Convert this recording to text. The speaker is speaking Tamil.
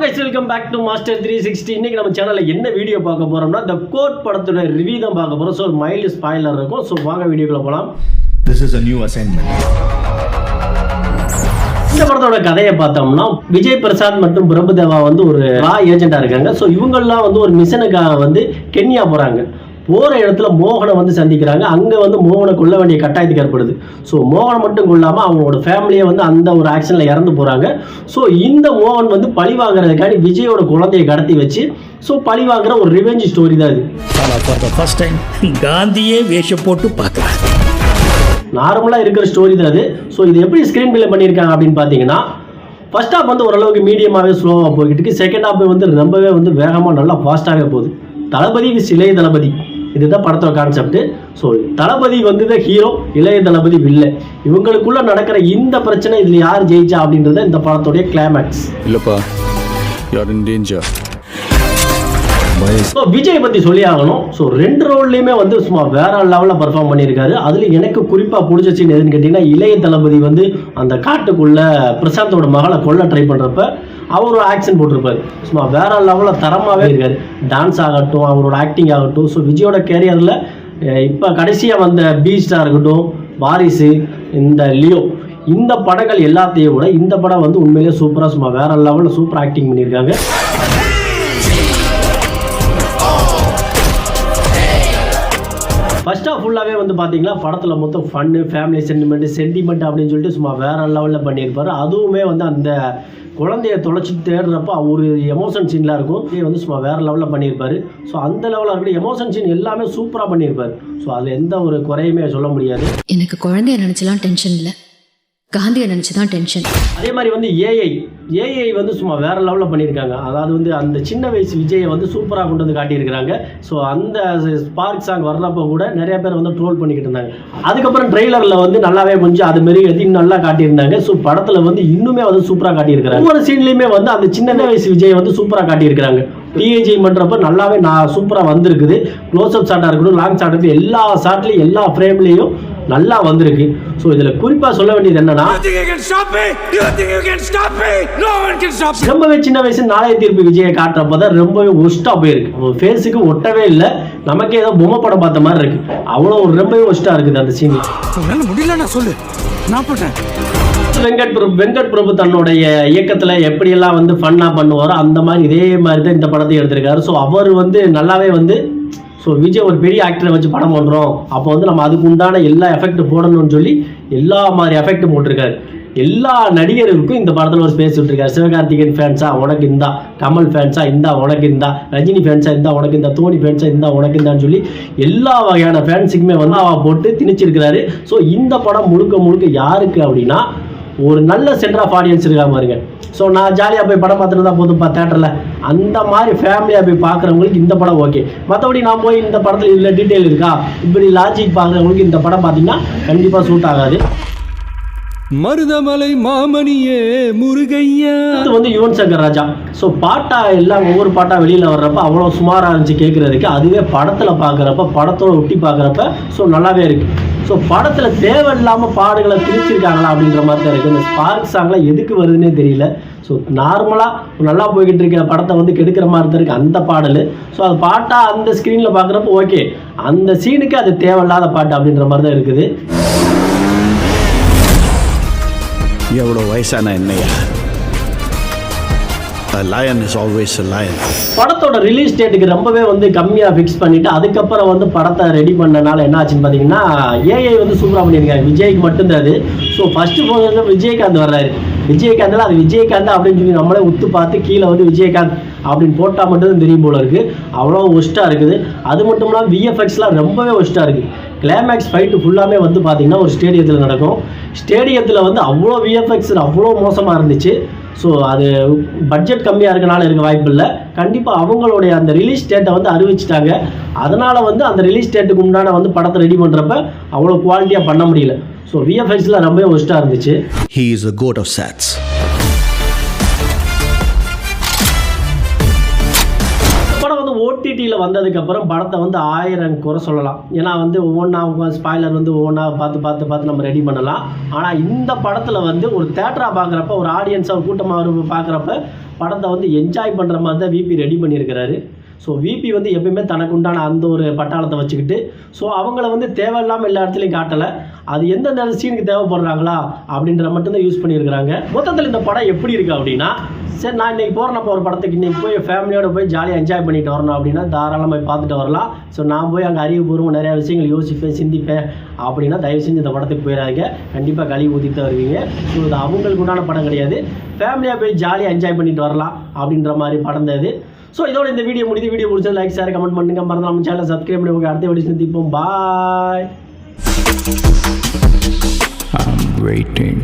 Guys welcome back to master three sixty இன்னைக்கு நம்ம சேனலில் என்ன வீடியோ பார்க்க போறோம்னா இந்த கோட் படத்தோட ரிவ்யூ தான் பார்க்க போறோம். ஸோ மைல்டு ஸ்பாயிலர் இருக்கும். ஸோ வாங்க வீடியோக்குள்ள போகலாம் This is a new assignment. இந்த படத்தோட கதையை பார்த்தோம்னா விஜய் பிரசாத் மற்றும் பிரபுதேவா வந்து ஒரு ரா ஏஜென்ட்டா இருக்காங்க. ஸோ இவங்கெல்லாம் வந்து ஒரு மிஷனுக்காக வந்து கென்யா போறாங்க. போற இடத்துல மோகனை வந்து சந்திக்கிறாங்க. அங்க வந்து மோகனை கொல்ல வேண்டிய கட்டாயத்துக்கு ஏற்படுது. ஸோ மோகனை மட்டும் கொள்ளாம அவங்களோட ஃபேமிலியே வந்து அந்த ஒரு ஆக்ஷன்ல இறந்து போறாங்க. ஸோ இந்த மோகன் வந்து பழி வாங்குறதுக்காண்டி விஜயோட குழந்தையை கடத்தி வச்சு ஸோ பழி வாங்குற ஒரு ரிவெஞ்ச் ஸ்டோரி தான் இது. ஃபர்ஸ்ட் டைம் காந்தியே வேஷம் போட்டு பார்க்குறேன் நார்மலாக இருக்கிற ஸ்டோரி தான் அது. ஸோ இது எப்படி ஸ்க்ரீன் பிளே பண்ணியிருக்காங்க அப்படின்னு பார்த்தீங்கன்னா ஃபர்ஸ்ட் ஹாப் வந்து ஓரளவுக்கு மீடியமாகவே ஸ்லோவாக போய்கிட்டு செகண்ட் ஹாப் வந்து ரொம்பவே வந்து வேகமாக நல்லா ஃபாஸ்ட்டாகவே போகுது. தளபதி இளைய தளபதி. இதுதான் படத்தோட கான்செப்ட் ஸோ தளபதி வந்து தான் ஹீரோ இளைய தளபதி வில்லை. இவங்களுக்குள்ள நடக்கிற இந்த பிரச்சனை இதில் யார் ஜெயிச்சா அப்படின்றது இந்த படத்தோடைய கிளைமேக்ஸ் இல்லப்பா யார் இன் டேஞ்சர் ஸோ விஜய் பற்றி சொல்லி ஆகணும் ஸோ ரெண்டு ரோல்லையுமே வந்து சும்மா வேற லெவலில் பர்ஃபார்ம் பண்ணியிருக்காரு. அதில் எனக்கு குறிப்பாக பிடிச்ச சீன் எதுன்னு கேட்டிங்கன்னா இளைய தளபதி வந்து அந்த காட்டுக்குள்ள பிரசாந்தோட மகளை கொல்ல ட்ரை பண்ணுறப்ப அவர் ஒரு ஆக்ஷன் போட்டிருப்பாரு. சும்மா வேற லெவலில் தரமாகவே இருக்காரு. டான்ஸ் ஆகட்டும் அவரோட ஆக்டிங் ஆகட்டும். ஸோ விஜயோட கேரியரில் இப்போ கடைசியாக வந்த பீஸ்டாக இருக்கட்டும் வாரிசு இந்த லியோ இந்த படங்கள் எல்லாத்தையும் விட இந்த படம் வந்து உண்மையிலேயே சூப்பராக சும்மா வேற லெவலில் சூப்பர் ஆக்டிங் பண்ணியிருக்காங்க. ஃபர்ஸ்ட் ஆஃப் ஃபுல்லாகவே வந்து பார்த்தீங்கன்னா படத்தில் மொத்தம் ஃபன்னு ஃபேமிலி சென்டிமெண்ட் சென்டிமெண்ட் அப்படின்னு சொல்லிட்டு சும்மா வேற லெவலில் பண்ணியிருப்பாரு. அதுவுமே வந்து அந்த குழந்தைய தொலைச்சி தேடுறப்ப ஒரு எமோஷன் சீன்லாம் இருக்கும். இதே வந்து சும்மா வேற லெவலில் பண்ணியிருப்பார். ஸோ அந்த லெவலில் இருக்கிற எமோஷன் சீன் எல்லாமே சூப்பராக பண்ணியிருப்பார். ஸோ அதில் எந்த ஒரு குறையுமே சொல்ல முடியாது. எனக்கு குழந்தைய நினச்சலாம் டென்ஷன் இல்லை. காந்தியை நினைச்சுதான் டென்ஷன் அதே மாதிரி வந்து ஏஐ ஏஐ வந்து சும்மா வேற லெவலில் பண்ணியிருக்காங்க. அதாவது வந்து அந்த சின்ன வயசு விஜயை வந்து சூப்பராக கொண்டு வந்து காட்டியிருக்கிறாங்க. ஸோ அந்த ஸ்பார்க் சாங் வர்றப்போ கூட நிறைய பேர் வந்து ட்ரோல் பண்ணிக்கிட்டு இருந்தாங்க. அதுக்கப்புறம் ட்ரெய்லரில் வந்து நல்லாவே முடிஞ்சு அது மாரி எதையும் நல்லா காட்டியிருந்தாங்க. ஸோ படத்தில் வந்து இன்னுமே வந்து சூப்பராக காட்டியிருக்கிறாங்க. ஒவ்வொரு சீன்லையுமே வந்து அந்த சின்ன வயசு விஜயை வந்து சூப்பராக காட்டியிருக்கிறாங்க. டிஏஜி பண்ணுறப்ப நல்லாவே நான் சூப்பராக வந்திருக்குது. க்ளோஸ் அப் ஷாட்டாக இருக்கட்டும் லாங் ஷாட் இருக்கட்டும் எல்லா ஷாட்லையும் எல்லா ஃப்ரேம்லேயும் நல்லா வந்திருக்கு. ஸோ இதில் குறிப்பாக சொல்ல வேண்டியது என்னன்னா ரொம்பவே சின்ன வயசு நாளைய தீர்ப்பு விஜயை காட்டுறப்ப தான் ரொம்பவே ஒஸ்டா போயிருக்கு. ஃபேஸுக்கு ஒட்டவே இல்லை. நமக்கே ஏதோ பொம்மை படம் பார்த்த மாதிரி இருக்கு. அவ்வளோ ரொம்பவே ஒஸ்டா இருக்குது அந்த சீன் முடியலன்னா சொல்லு. நான் வெங்கட் பிரபு வெங்கட் பிரபு தன்னுடைய இயக்கத்தில் எப்படியெல்லாம் வந்து ஃபன்னாக பண்ணுவாரோ அந்த மாதிரி இதே மாதிரி தான் இந்த படத்தை எடுத்திருக்காரு. ஸோ அவர் வந்து நல்லாவே வந்து ஸோ விஜய் ஒரு பெரிய ஆக்டரை வச்சு படம் பண்ணுறோம் அப்போ வந்து நம்ம அதுக்கு உண்டான எல்லா எஃபெக்ட் போடணும்னு சொல்லி எல்லா மாதிரி எஃபெக்ட்டும் போட்டிருக்காரு. எல்லா நடிகருக்கும் இந்த படத்தில் ஒரு ஸ்பேஸ் விட்டுருக்காரு. சிவகார்த்திகேயன் ஃபேன்ஸா உனக்கு இந்தா. கமல் ஃபேன்ஸா இந்தா உனக்கு இந்தா. ரஜினி ஃபேன்ஸா இந்தா உனக்கு இந்த. தோனி ஃபேன்ஸா இந்தா உனக்கு இந்தான்னு சொல்லி எல்லா வகையான ஃபேன்ஸுக்குமே வந்து அவ போட்டு திணிச்சிருக்கிறாரு. ஸோ இந்த படம் முழுக்க முழுக்க யாருக்கு அப்படின்னா ஒரு நல்ல சென்டர் ஆஃப் ஆடியன்ஸ் இருக்கா பாருங்க. ஸோ நான் ஜாலியாக போய் படம் பார்த்துட்டு தான் போதும்ப்பா தேட்டரில் அந்த மாதிரி ஃபேமிலியாக போய் பார்க்குறவங்களுக்கு இந்த படம் ஓகே மற்றபடி நான் போய் இந்த படத்தில் இதில் டீட்டெயில் இருக்கா? இப்படி லாஜிக் பார்க்குறவங்களுக்கு இந்த படம் பார்த்தீங்கன்னா கண்டிப்பாக சூட் ஆகாது. மருதமலை மாமணியே முருகையா? அடுத்து வந்து யுவன் சங்கர் ராஜா. ஸோ பாட்டா எல்லாம் ஒவ்வொரு பாட்டா வெளியில் வர்றப்ப அவ்வளோ சுமாராக இருந்துச்சு கேட்குறதுக்கு அதுவே படத்தில் பார்க்குறப்ப படத்தோட ஒட்டி பார்க்குறப்ப ஸோ நல்லாவே இருக்கு. ஸோ படத்தில் தேவையில்லாமல் பாடுகளை பிரிச்சிருக்காங்களா அப்படின்ற மாதிரி தான் இருக்குது இந்த ஸ்பார்க் சாங்லாம் எதுக்கு வருதுன்னே தெரியல. ஸோ நார்மலாக நல்லா போய்கிட்டு இருக்கிற படத்தை வந்து கெடுக்கிற மாதிரி தான் இருக்குது அந்த பாடல். ஸோ அது பாட்டாக அந்த ஸ்க்ரீனில் பார்க்குறப்ப ஓகே அந்த சீனுக்கு அது தேவையில்லாத பாட்டு அப்படின்ற மாதிரி தான் இருக்குது. எவ்வளோ வயசான என்னையா? லயன் இஸ் ஆல்வேஸ் always படத்தோட ரிலீஸ் டேட்டுக்கு ரொம்பவே வந்து கம்மியாக ஃபிக்ஸ் பண்ணிட்டு அதுக்கப்புறம் வந்து படத்தை ரெடி பண்ணனால என்ன ஆச்சுன்னு பார்த்தீங்கன்னா ஏஐ வந்து சூப்பராக பண்ணியிருக்காங்க. விஜய்க்கு மட்டும்தான் அது. ஸோ ஃபஸ்ட்டு போகிறது விஜயகாந்த் வர்றாரு. விஜயகாந்தில் அது விஜயகாந்த் அப்படின்னு சொல்லி நம்மளே உத்து பார்த்து கீழே வந்து விஜயகாந்த் அப்படின்னு போட்டால் மட்டும்தான் தெரியும் போல இருக்குது அவ்வளோ ஒஸ்ட்டாக இருக்குது. அது மட்டும் இல்லாமல் விஎஃப்எக்ஸ்லாம் ரொம்பவே ஒஸ்ட்டாக இருக்குது கிளைமேக்ஸ் ஃபைட்டு ஃபுல்லாமே வந்து பார்த்தீங்கன்னா ஒரு ஸ்டேடியத்தில் நடக்கும். ஸ்டேடியத்தில் வந்து அவ்வளோ விஎஃப்எக்ஸ் அவ்வளோ மோசமாக இருந்துச்சு. ஸோ அது பட்ஜெட் கம்மியாக இருக்கனால இருக்க வாய்ப்பு இல்லை. கண்டிப்பாக அவங்களுடைய அந்த ரிலீஸ் டேட்டை வந்து அறிவிச்சிட்டாங்க. அதனால் வந்து அந்த ரிலீஸ் டேட்டுக்கு உண்டான வந்து படத்தை ரெடி பண்ணுறப்ப அவ்வளோ குவாலிட்டியாக பண்ண முடியல. ஸோ விஎஃப்எக்ஸில் ரொம்பவே ஒஸ்ட்டாக இருந்துச்சு. He is a goat of sats. ஓடிடியில் வந்ததுக்கப்புறம் படத்தை வந்து ஆயிரம் குறை சொல்லலாம். ஏன்னா வந்து ஒவ்வொன்றா ஸ்பாய்லர் வந்து ஒவ்வொன்றா பார்த்து பார்த்து பார்த்து நம்ம ரெடி பண்ணலாம். ஆனால் இந்த படத்தில் வந்து ஒரு தேட்டராக பார்க்குறப்ப ஒரு ஆடியன்ஸாக கூட்டமாக பார்க்குறப்ப படத்தை வந்து என்ஜாய் பண்ணுற மாதிரி தான் விபி ரெடி பண்ணியிருக்கிறாரு. ஸோ விபி வந்து எப்பயுமே தனக்கு உண்டான அந்த ஒரு பட்டாளத்தை வச்சுக்கிட்டு ஸோ அவங்கள வந்து தேவையில்லாமல் எல்லா இடத்துலையும் காட்டலை. அது எந்தெந்த சீனுக்கு தேவைப்படுறாங்களா அப்படின்ற மட்டும்தான் யூஸ் பண்ணியிருக்கிறாங்க. மொத்தத்தில் இந்த படம் எப்படி இருக்குது அப்படின்னா சரி நான் இன்றைக்கி போகிறேன் ஒரு படத்துக்கு இன்றைக்கி போய் ஃபேமிலியோடு போய் ஜாலியாக என்ஜாய் பண்ணிட்டு வரணும் அப்படின்னா தாராளமாக போய் பார்த்துட்டு வரலாம். ஸோ நான் போய் அங்கே அறிவுபூர்வம் நிறையா விஷயங்கள் யோசிப்பேன் சிந்திப்பேன் அப்படின்னா தயவு செஞ்சு இந்த படத்துக்கு போயிடாதீங்க. கண்டிப்பாக கழுவி ஊற்றிட்டு வருவீங்க. ஸோ இது அவங்களுக்கு உண்டான படம் கிடையாது. ஃபேமிலியாக போய் ஜாலியாக என்ஜாய் பண்ணிட்டு வரலாம் அப்படின்ற மாதிரி படம் தான் இது. ஸோ இதோட இந்த வீடியோ முடிது வீடியோ முடிச்சது லைக் ஷேர் கமெண்ட் பண்ணுங்க. மறந்து நம்ம சேனலை சப்ஸ்கிரைப் பண்ணி உங்களுக்கு அடுத்த வீடியோ சந்திப்போம். பாய் I'm waiting.